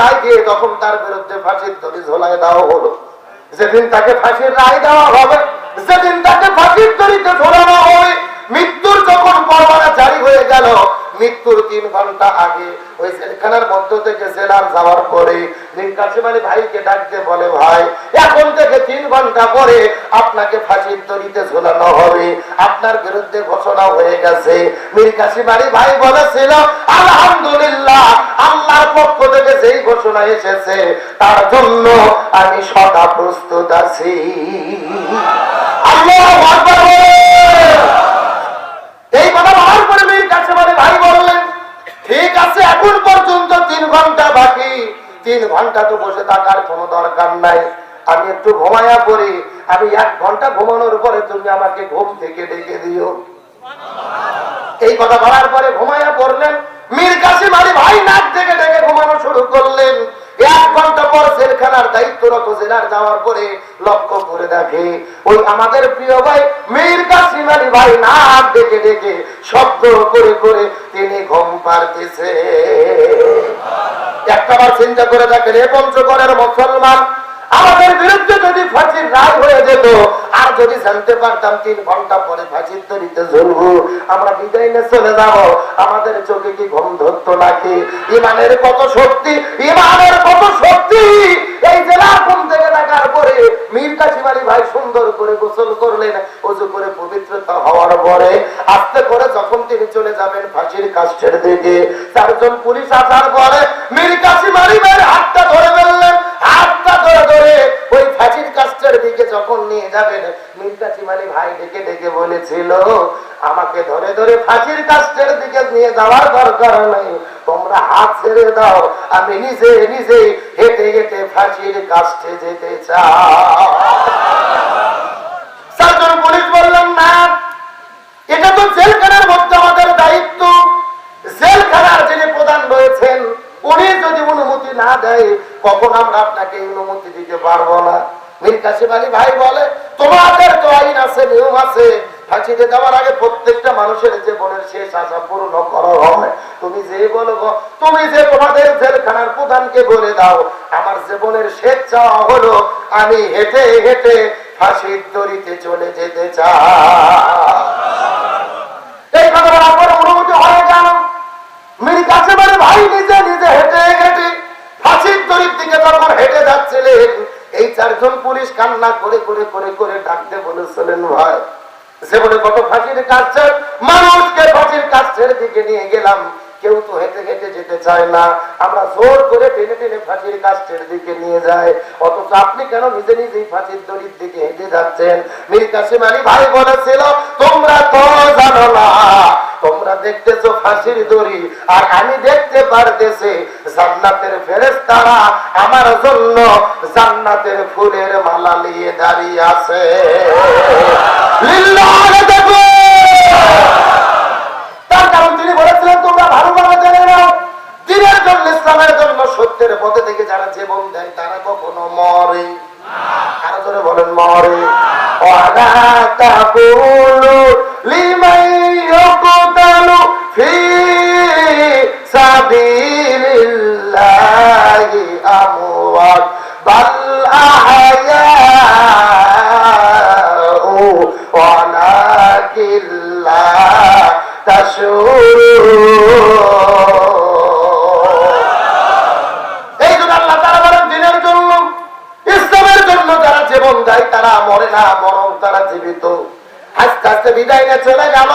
রায় দিয়ে তখন তার বিরুদ্ধে ফাঁসির দেওয়া হলো, যেদিন তাকে ফাঁসির রায় দেওয়া হবে, যেদিন তাকে ফাঁসির ঝোলানো হবে, মৃত্যুর যখন পরমানা জারি হয়ে গেল, মৃত্যুর তিন ঘণ্টা আগে ওই জেলখানার মধ্য থেকে জেলার যাওয়ার পরে নীল কাশিমালি ভাইকে ডাকতে বলে, ভাই, এখন থেকে তিন ঘণ্টা পরে আপনাকে ফাঁসির দড়িতে ঝোলানো হবে। আপনার বিরুদ্ধে ঘোষণা হয়ে গেছে। মীর কাশিমালি ভাই বলেছিল, আলহামদুলিল্লাহ আল্লাহর পক্ষ থেকে যেই ঘোষণা এসেছে, তার জন্য আমি সদা প্রস্তুত আছি। এই কথা বলার পরে মীর কাছে বলে, ভাই বললেন ঠিক আছে, এখন পর্যন্ত তিন ঘণ্টা বাকি। তিন ঘণ্টা তো বসে থাকার কোনো দরকার নাই। আমি একটু ঘুমায়া পড়ি। আমি এক ঘণ্টা ঘুমানোর পরে তুমি আমাকে ঘুম থেকে ডেকে দিও। এই কথা বলার পরে ঘুমায়া পড়লেন। মীর কাসিম আলী ভাই নাক থেকে ডেকে ঘুমানো শুরু করলেন। লক্ষ্য করে দেখে, ওই আমাদের প্রিয় ভাই ভাই ডেকে ডেকে করে করে তিনি একটাবার চিন্তা করে দেখেন, এ পঞ্চগড়ের মুসলমান আমাদের বিরুদ্ধে যদি ফাঁসির রায় হয়ে যেত, আর যদি জানতে পারতাম তিন ঘণ্টা পরে ফাঁসির তরিতে ঝুলবো, আমরা বিদায় নিয়ে চলে যাব। আমাদের চোখে কি ঘুম ধরতো নাকি? ইমানের কত শক্তি? ইমানের কত শক্তি? এই জেলার ঘুম থেকে দেখার পরে মীর কাশিমারি ভাই সুন্দর করে গোসল করলেন অজু করে পবিত্রতা হওয়ার পরে আস্তে করে যখন তিনি চলে যাবেন ফাঁসির কাষ্টের দিকে, চারজন পুলিশ আসার পরে মীর কাশিমারি ভাইয়ের হাতটা ধরে ফেললেন। হাতটা ধরে ধরে ওই কাষ্টের দিকে যখন নিয়ে যাবেন মীর কাশিমারি ভাই ডেকে ডেকে বলেছিল, আমাকে ধরে ধরে কাষ্টের দিকে নিয়ে যাওয়ার দরকার নাই। তোমরা হাত ছেড়ে দাও। আমি নিজে নিজে হেঁটে হেঁটে ফাঁসির কাষ্ঠে যেতে চাই। পুলিশ না, এটা তো জেলখানার মধ্যে আমাদের কখন আমরা আপনাকে অনুমতি দিতে পারব না। মীর কাসিম আলী ভাই বলে, তোমাদের তো আইন আছে, নিয়ম আছে। ফাঁসিতে আগে প্রত্যেকটা মানুষের জীবনের শেষ আশা পূর্ণ করা হয় তুমি যে বলো তুমি যে তোমাদের জেলখানার প্রধানকে বলে দাও, আমার জীবনের শেষ চাওয়া হলো, আমি হেঁটে হেঁটে ফাঁসির দড়িতে চলে যেতে চাই। এই কথা পরে অনুমতি হয়ে গেল। মীর ভাই নিজে নিজে হেঁটে হেঁটে দড়ির দিকে যখন হেঁটে যাচ্ছিলেন, এই চারজন পুলিশ কান্না করে করে করে করে ডাকতে বলেছিলেন ভাই বলে, কত ফাঁসির কাজ মানুষকে ফাঁসির কাছের দিকে নিয়ে গেলাম। কেউ তো হেঁটে হেঁটে যেতে চায় না। আমরা জোর করে টেনে টেনে ফাঁসির কাছের দিকে নিয়ে যাই। অথচ আপনি কেন নিজে নিজেই ফাঁসির দড়ির দিকে হেঁটে যাচ্ছেন? মীর কাসিম আলী ভাই বলেছিল, তোমরা তো জানো না, তোমরা দেখতেছো ফাঁসির দড়ি, আর আমি দেখতে পারতেছি জান্নাতের ফেরেশতারা আমার জন্য জান্নাতের ফুলের মালা নিয়ে দাঁড়িয়ে আছে। তার কারণ তিনি বলেছিলেন ভালোভাবে জেনে নাও। দিনের জন্য, ইসলামের জন্য, সত্যের পথে থেকে যারা জীবন দেয়, তারা কখনো মরে। আরও জোরে বলেন, মরে। আমওয়াত বাল জীবন দেয় তারা মরে না বরং তারা জীবিত। আস্তে আস্তে বিদায় নিয়ে চলে গেল।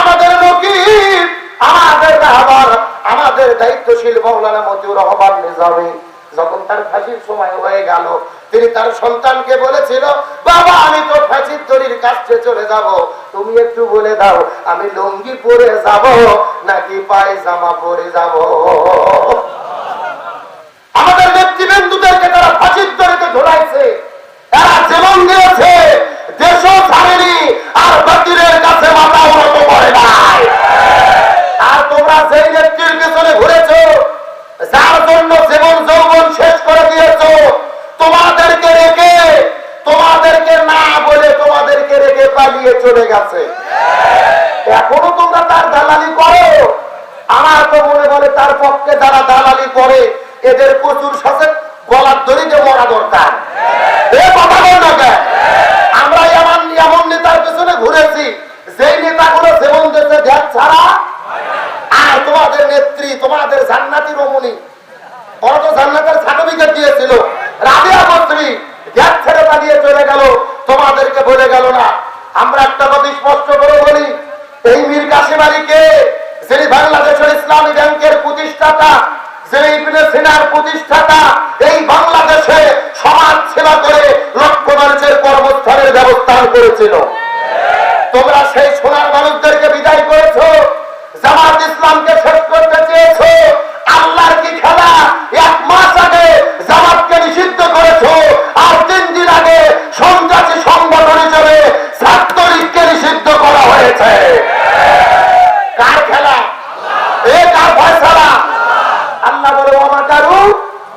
আমাদের নকিব, আমাদের রাহবার আমাদের দায়িত্বশীল মৌলানা মতিউর রহমান নিজামী, যখন তার ফাঁসির সময় হয়ে গেল, তিনি তার সন্তানকে বলেছিল, বাবা, আমি তো ফাঁসির দড়ির কাছে চলে যাব। তুমি একটু বলে দাও, আমি লুঙ্গি পরে যাব নাকি পায়ে জামা পরে যাব? আমাদের নেতৃবৃন্দুদেরকে তারা ফাঁসির দড়িতে ঝোলাইছে এরা জীবন দিয়েছে, দেশও ছাড়েনি, আর বাতিলের কাছে মাথা উন্নত করে নাই। আর তোমরা সেই নেত্রীর পেছনে ঘুরেছো, যার জন্য জীবন যৌবন শেষ করে দিয়েছ, তোমাদেরকে রেখে, তোমাদেরকে না বলে তোমাদেরকে রেখে পালিয়ে চলে গেছে। এখনও তোমরা তার দালালি করো। আমার তো মনে বলে তার পক্ষে যারা দালালি করে, এদের প্রচুর সাথে গলার দড়িতে মরা দরকার এ কথা বল না কেন? আমরা এমন এমন নেতার পেছনে ঘুরেছি যেই নেতাগুলো জীবন দেশে ছাড়া আর তোমাদের নেত্রী, তোমাদের জান্নাতি রমণী ওরা জান্নাতের সার্টিফিকেট দিয়েছিল। রাবিয়া মন্ত্রী গ্যাস ছেড়ে পালিয়ে চলে গেল, তোমাদেরকে বলে গেল না। আমরা একটা কথা স্পষ্ট করে বলি, এই মীর কাসিম আলীকে যিনি বাংলাদেশের ইসলামী ব্যাংকের প্রতিষ্ঠাতা, যিনি ইবনে সিনার প্রতিষ্ঠাতা, এই বাংলাদেশে সমাজ সেবা করে লক্ষ মানুষের কর্মস্থানের ব্যবস্থা করেছিল তোমরা সেই সোনার মানুষদেরকে বিদায় করেছ জামাত ইসলামকে শেষ করতে চেয়েছো আল্লাহর কি খেলা এক মাস আগে জামাতকে নিষিদ্ধ করেছ আর তিন দিন আগে সন্ত্রাসী সংগঠন হিসেবে ছাত্রলীগকে নিষিদ্ধ করা হয়েছে কার খেলা এ কার ফয়সালা আল্লাহ বলে ওমা কারু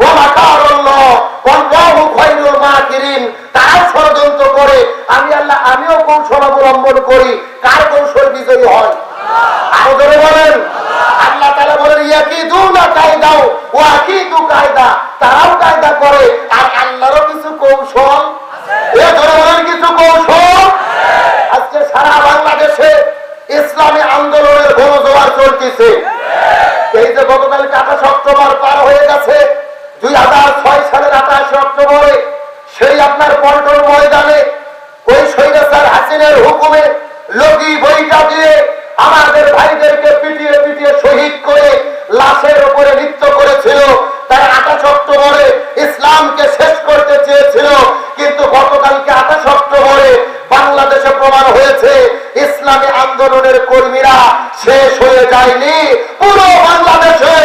ওমা কারুল্লাহ ওয়াল্লাহু খায়রুল মাকিরিন তারা ষড়যন্ত্র করে আমি আল্লাহ আমিও কৌশল অবলম্বন করি, কার কৌশল বিজয়ী হয়? আরও ধরে বলেন। আল্লাহ তাআলা বলেন, ইয়াকিদুনা কায়দাও ওয়া আকিদু কায়দা। তারাও কায়দা করে, আর আল্লাহরও কিছু কৌশল এ ধরে বলেন, কিছু কৌশল আজকে সারা বাংলাদেশে ইসলামী আন্দোলনের গণজোয়ার চলতেছে। এই যে গতকালকে আঠাশ অক্টোবর পার হয়ে গেছে দুই হাজার ছয় সালের আঠাশে অক্টোবরে সেই আপনার পল্টন ময়দানে ওই সৈরাসার হাসিনের হুকুমে লগি বইটা দিয়ে আমাদের ভাইদেরকে পিটিয়ে পিটিয়ে শহীদ করে লাশের উপরে নৃত্য করেছিল। তারা আঠাশ অক্টোবরে ইসলামকে শেষ করতে চেয়েছিল, কিন্তু গতকালকে আঠাশ অক্টোবরে বাংলাদেশে প্রমাণ হয়েছে, ইসলামী আন্দোলনের কর্মীরা শেষ হয়ে যায়নি। পুরো বাংলাদেশে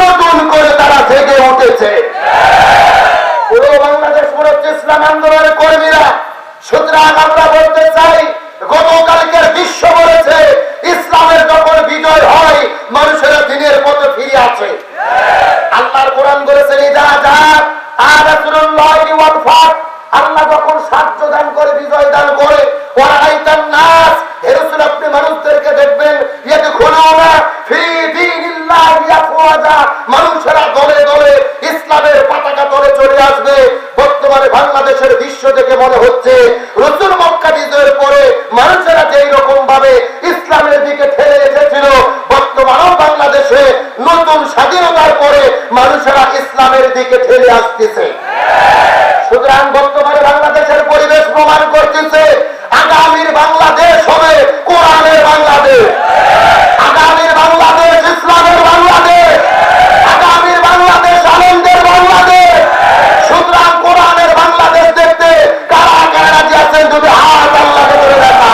নতুন করে তারা জেগে আপনি মানুষদেরকে দেখবেন, ইয়াদখুলুনা ফি দীনিল্লাহি আফওয়াজা। মানুষেরা দলে দলে ইসলামের পতাকা তলে চলে আসবে। বর্তমানে বাংলাদেশের দৃশ্য দেখে মনে হচ্ছে, রসুল মক্কা বিজয়ের পরে মানুষেরা যেই রকম ভাবে ইসলামের দিকে ঠেলে এসেছিল, বর্তমানেও বাংলাদেশে নতুন স্বাধীনতার পরে মানুষেরা ইসলামের দিকে ঠেলে আসতেছে সুতরাং বর্তমানে বাংলাদেশের পরিবেশ প্রমাণ করতেছে আগামীর বাংলাদেশ হবে কোরআনের বাংলাদেশ আগামীর বাংলাদেশ ইসলামের বাংলাদেশ আগামীর বাংলাদেশ আনন্দের বাংলাদেশ সুতরাং কোরআনের বাংলাদেশ দেখতে কারা কারা রাজি আছেন যদি হাত আল্লাহকে করে দেখা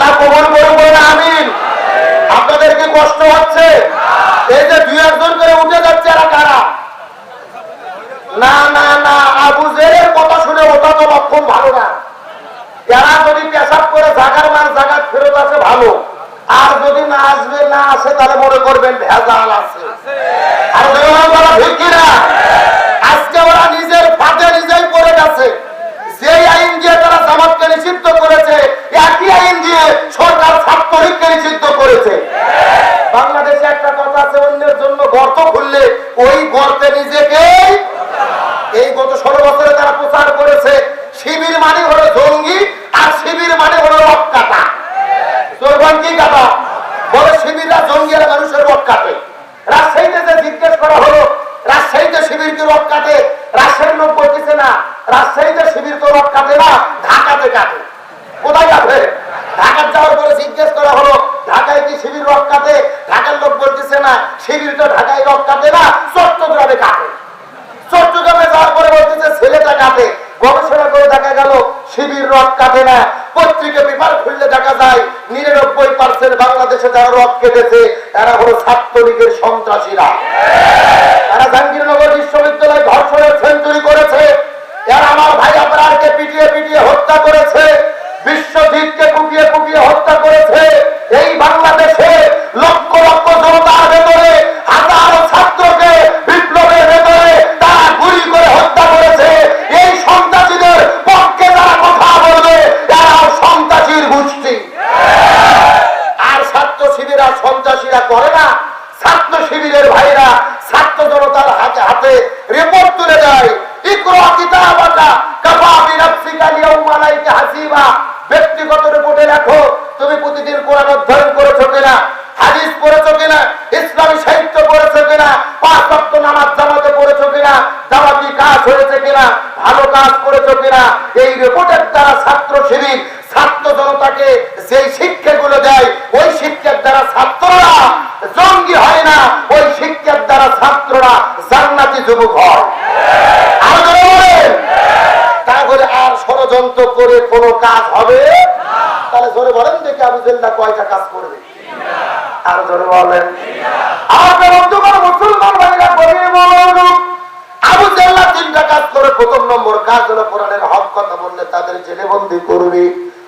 আল্লাহ কবল করুন বলে আমিন। আপনাদের কি কষ্ট হচ্ছে। এই যে দুই একজন করে উঠে যাচ্ছে এরা কারা? না না না, আবু কথা শুনে ওটা তো লক্ষণ ভালো না। এরা যদি পেশাব করে জাগার মান জাগার ফেরত আসে ভালো। আর যদি না আসবে, না আসে, তাহলে মনে করবেন ভেজাল আছে। আর বেরোনো বলা ঠিক কিনা আজকে ওরা নিজের ফাটে নিজেই পড়ে গেছে যে আইন দিয়ে তারা জামাতকে নিষিদ্ধ করেছে একই আইন দিয়ে সরকার ছাত্রলীগকে নিষিদ্ধ করেছে বাংলাদেশে একটা কথা অন্যের জন্য গর্ত খুললে ওই গর্তে নিজেকে এই গত ষোলো বছরে তারা প্রচার করেছে, শিবির মানে হলো জঙ্গি আর শিবির মানে হলো রক কাটা। চোরবান কি কাটা? বলে শিবিররা জঙ্গিরা মানুষের রক কাটে। রাজশাহীতে যে জিজ্ঞেস করা হলো, রাজশাহীতে শিবির কি রক কাটে? রাজশাহীর লোক বলতেছে না, রাজশাহীতে শিবির তো রক কাটে না, ঢাকাতে কাটে। কোথায় কাটে? ঢাকার যাওয়ার পরে জিজ্ঞেস করা হলো, ঢাকায় কি শিবির রক ঢাকার লোক বলতেছে, না শিবির ঢাকায় রক না, চট্টগ্রামে কাটে। চট্টগ্রামে যাওয়ার পরে বলতেছে, ছেলেটা কাটে। গবেষণা করে দেখা গেল শিবির রক কাটে না। পত্রিকা পেপার খুললে দেখা যায়, নিরানব্বই পার্সেন্ট বাংলাদেশে যারা রক কেটেছে এরা হলো ছাত্রলীগের সন্ত্রাসীরা। এরা জাহাঙ্গীরনগর বিশ্ববিদ্যালয় ধর্ষণের সেঞ্চুরি করেছে। এরা আমার ভাই আপনারকে পিটিয়ে পিটিয়ে হত্যা করেছে। বিশ্বজিৎকে দিয়ে হত্যা করেছে। এই বাংলাদেশে লক্ষ লক্ষ জনতার ভেতরে, হাজার ছাত্রকে বিপ্লবের ভেতরে তারা গুলি করে হত্যা করেছে। এই সন্ত্রাসীদের পক্ষে তারা কথা বলবে তারাও সন্ত্রাসীর গোষ্ঠী। আর ছাত্র শিবিরা সন্ত্রাসীরা করে না। ছাত্র শিবিরের ভাইরা ছাত্র জনতার হাতে হাতে রিপোর্ট তুলে দেয়। ইকরা কিতাবাটা কাফা বিনাফসিকা লিয়াউমা লাইকা হাসিবা। ব্যক্তিগত রিপোর্টে লেখো, তুমি প্রতিদিন কোরআন অধ্যয়ন করেছ কিনা, হাদিস পড়েছো কিনা, ইসলামী সাহিত্য পড়েছো কিনা, পাঁচ নামাজ জামাতে পড়েছো কিনা জামাতি কাজ হয়েছে কিনা, ভালো কাজ করেছ কিনা, এই রিপোর্টের দ্বারা ছাত্র শিবির, ছাত্র জনতাকে যেই শিক্ষাগুলো দেয়, ওই শিক্ষার দ্বারা ছাত্ররা জঙ্গি হয় না, ওই শিক্ষার দ্বারা ছাত্ররা জান্নাতি যুবক হয় আরও জোরে বলেন তারপরে আর ষড়যন্ত্র করে কোনো কাজ হবে? তাহলে জোরে বলেন দেখি আবু জেল্লা কয়টা কাজ করবে? আরও জোরে বলেন। আমার বন্ধুগণ, মুসলমান ভাইরা বলে বলুন, আবু জেল্লা তিনটা কাজ করে, প্রথম নম্বর কাজ হলো কোরআনের হক কথা বললে তাদের জেলে বন্দি করবে।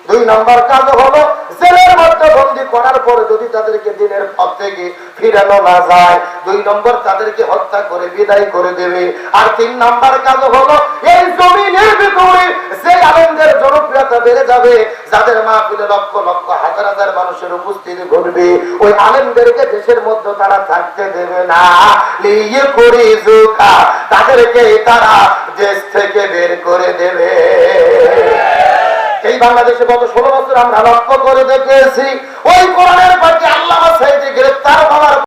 দুই নম্বর কাজ হলো জেলের মধ্যে বন্দি করার পরে যদি তাদেরকে দিনের পথ থেকে ফিরানো না যায়, দুই নম্বর তাদেরকে হত্যা করে, বিদায় করে দেবে। আর তিন নম্বর কাজ হলো এই জমিনের ভিতরে যে জনপ্রিয়তা বেড়ে যাবে, যাদের মাহফিলে লক্ষ লক্ষ, হাজার হাজার মানুষের উপস্থিতি ঘটবে, ওই আলেমদেরকে দেশের মধ্যে তারা থাকতে দেবে না। লিয়ে করে জোকা, তাদেরকে তারা দেশ থেকে বের করে দেবে। এই বাংলাদেশে গত ষোলো বছর আমরা লক্ষ্য করে দেখেছি, ওই কোরআনের পার্টি আল্লাহ সাইডে গ্রেপ্তার হওয়ার